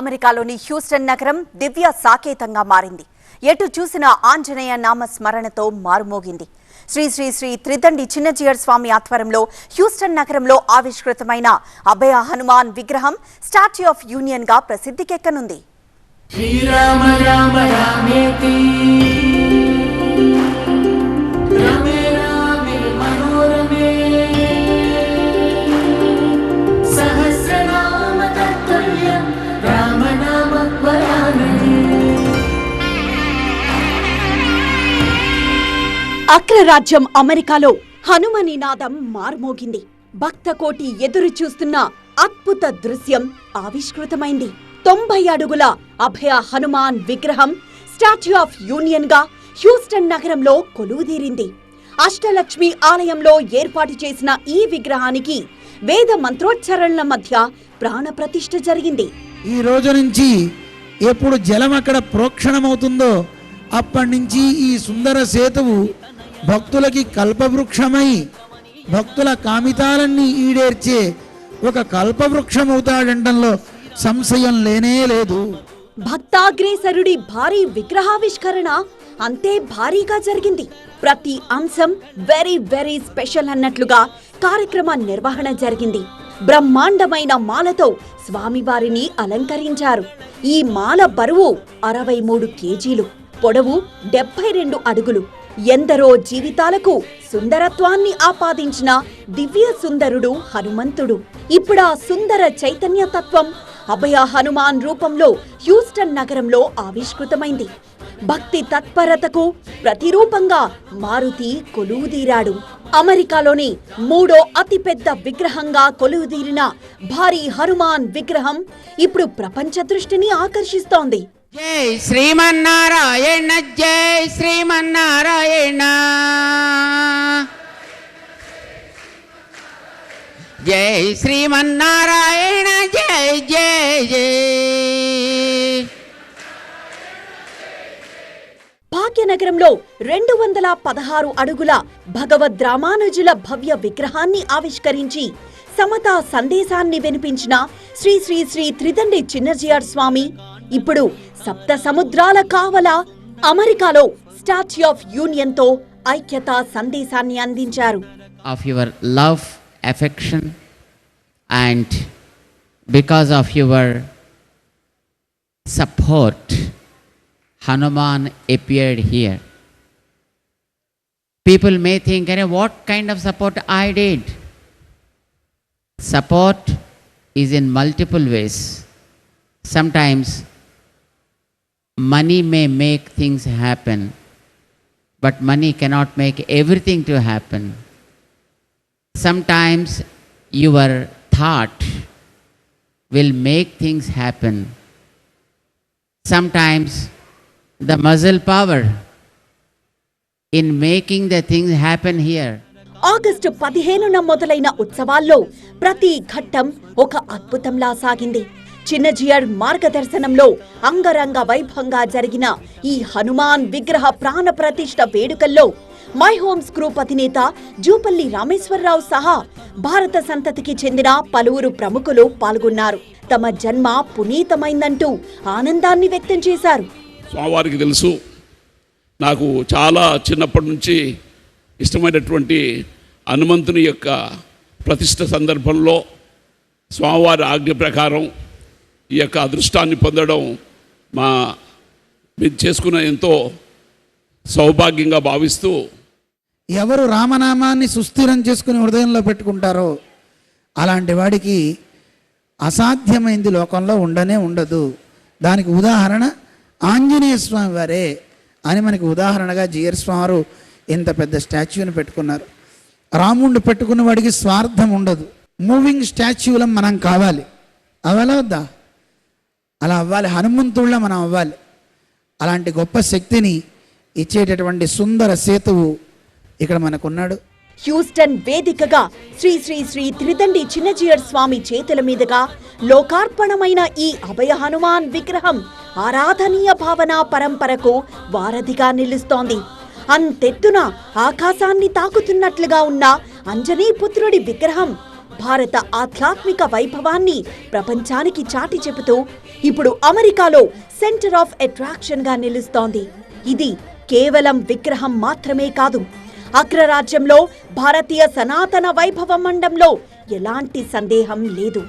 అమెరికాలోని హ్యూస్టన్ నగరం దివ్య సాకేతంగా మారింది. ఎటు చూసిన ఆంజనేయ నామ స్మరణతో మారుమోగింది. శ్రీ శ్రీ శ్రీ త్రిదండి చిన్నజీయర్ స్వామి ఆధ్వర్యంలో హ్యూస్టన్ నగరంలో ఆవిష్కృతమైన అభయ హనుమాన్ విగ్రహం స్టాచ్యూ ఆఫ్ యూనియన్గా ప్రసిద్ధికెక్కనుంది. శ్రీరామ రామ రామేతి. అగ్రరాజ్యం అమెరికాలో హనుమనినాదం మార్మోగింది. భక్తకోటి ఎదురు చూస్తున్న అద్భుత దృశ్యం ఆవిష్కృతమైంది. తొంభై అడుగుల అభయ హనుమాన్ విగ్రహం స్టాచ్యూ ఆఫ్ యూనియన్గా హ్యూస్టన్ నగరంలో కొలువుదీరింది. అష్టలక్ష్మి ఆలయంలో ఏర్పాటు చేసిన ఈ విగ్రహానికి వేద మంత్రోచ్చరణల మధ్య ప్రాణప్రతిష్ఠ జరిగింది. ఈ రోజు నుంచి ఎప్పుడు జలం అక్కడ ప్రోక్షణమవుతుందో అప్పటి నుంచి ఈ సుందర సేతువు భక్తులకి కల్పవృక్షమై భక్తుల కామితాలన్నీ ఈడేర్చే ఒక కల్పవృక్షం అవుతాడంటంలో సంశయం లేనే లేదు. భక్తాగ్రేసరుడి భారీ విగ్రహావిష్కరణ అంతే భారీగా జరిగింది. ప్రతి అంశం వెరీ వెరీ స్పెషల్ అన్నట్లుగా కార్యక్రమ నిర్వహణ జరిగింది. బ్రహ్మాండమైన మాలతో స్వామివారిని అలంకరించారు. ఈ మాల బరువు అరవై మూడు కేజీలు పొడవు డెబ్బై రెండు అడుగులు. ఎందరో జీవితాలకు సుందరత్వాన్ని ఆపాదించిన దివ్య సుందరుడు హనుమంతుడు. ఇప్పుడా సుందర చైతన్య తత్వం అభయ హనుమాన్ రూపంలో హ్యూస్టన్ నగరంలో ఆవిష్కృతమైంది. భక్తి తత్పరతకు ప్రతిరూపంగా మారుతి కొలువుదీరాడు. అమెరికాలోని మూడో అతిపెద్ద విగ్రహంగా కొలువుదీరిన భారీ హనుమాన్ విగ్రహం ఇప్పుడు ప్రపంచ దృష్టిని ఆకర్షిస్తోంది. జై శ్రీమన్నారాయణ జై శ్రీమన్నారాయణ. జై శ్రీమన్నారాయణ జై జై జై. భాగ్యనగరంలో రెండు వందల పదహారు అడుగుల భగవద్ రామానుజుల భవ్య విగ్రహాన్ని ఆవిష్కరించి సమతా సందేశాన్ని వినిపించిన శ్రీ శ్రీ శ్రీ త్రిదండి చిన్నజీఆర్ స్వామి ఇప్పుడు సప్త సముద్రాల కావల అమెరికాలో స్టాచ్యూ ఆఫ్ యూనియన్తో ఐక్యత సందేశాన్ని అందించారు. Of your love affection and because of your support Hanuman appeared here people may think అరే what kind of support I date support is in multiple ways sometimes money may make things happen, but money cannot make everything to happen. Sometimes your thought will make things happen. Sometimes the muscle power in making the things happen here. August పదిహేనున మొదలైన ఉత్సవాల్లో ప్రతి ఘట్టం ఒక అద్భుతంలా సాగింది చిన్నజియర్ మార్గదర్శనంలో అంగరంగ వైభవంగా జరిగిన ఈ హనుమాన్ విగ్రహ ప్రాణ ప్రతిష్ఠ వేడుకల్లో మై హోమ్స్ గ్రూప్ అధినేత జూపల్లి రామేశ్వరరావు సహా భారత సంతతికి చెందిన పలువురు ప్రముఖులు పాల్గొన్నారు. తమ జన్మ పునీతమైందంటూ ఆనందాన్ని వ్యక్తం చేశారు. స్వామివారికి తెలుసు నాకు చాలా చిన్నప్పటి నుంచి ఇష్టమైనటువంటి హనుమంతుని యొక్క ప్రతిష్ట సందర్భంలో స్వామివారి ఆజ్ఞ ప్రకారం ఈ యొక్క అదృష్టాన్ని పొందడం మా మేము చేసుకున్న ఎంతో సౌభాగ్యంగా భావిస్తూ ఎవరు రామనామాన్ని సుస్థిరం చేసుకుని హృదయంలో పెట్టుకుంటారో అలాంటి వాడికి అసాధ్యమైంది లోకంలో ఉండనే ఉండదు. దానికి ఉదాహరణ ఆంజనేయ స్వామి వారే అని మనకి ఉదాహరణగా జిఆర్ స్వామి ఇంత పెద్ద స్టాచ్యూని పెట్టుకున్నారు. రాముడు పెట్టుకున్న వాడికి స్వార్థం ఉండదు. మూవింగ్ స్టాచ్యూలం మనం కావాలి. అవలవద్దా వద్దా? అలా అవ్వాలి. హనుమంతుళ్ళ మనం అవ్వాలి. అలాంటి గొప్ప శక్తిని ఇచ్చేటటువంటి సుందర సేతువు ఇక్కడ మనకున్నాడు. హ్యూస్టన్ వేదికగా శ్రీ శ్రీ శ్రీ త్రిదండి చిన్నజీయర్ స్వామి చేతుల మీదుగా లోకార్పణమైన ఈ అభయ హనుమాన్ విగ్రహం ఆరాధనీయ భావన పరంపరకు వారధిగా నిలుస్తోంది. అంతెత్తున ఆకాశాన్ని తాకుతున్నట్లుగా ఉన్న అంజనీపుత్రుడి విగ్రహం భారత ఆధ్యాత్మిక వైభవాన్ని ప్రపంచానికి చాటి చెబుతూ ఇప్పుడు అమెరికాలో సెంటర్ ఆఫ్ అట్రాక్షన్గా నిలుస్తోంది. ఇది కేవలం విగ్రహం మాత్రమే కాదు అగ్రరాజ్యంలో భారతీయ సనాతన వైభవ మండంలో ఎలాంటి సందేహం లేదు.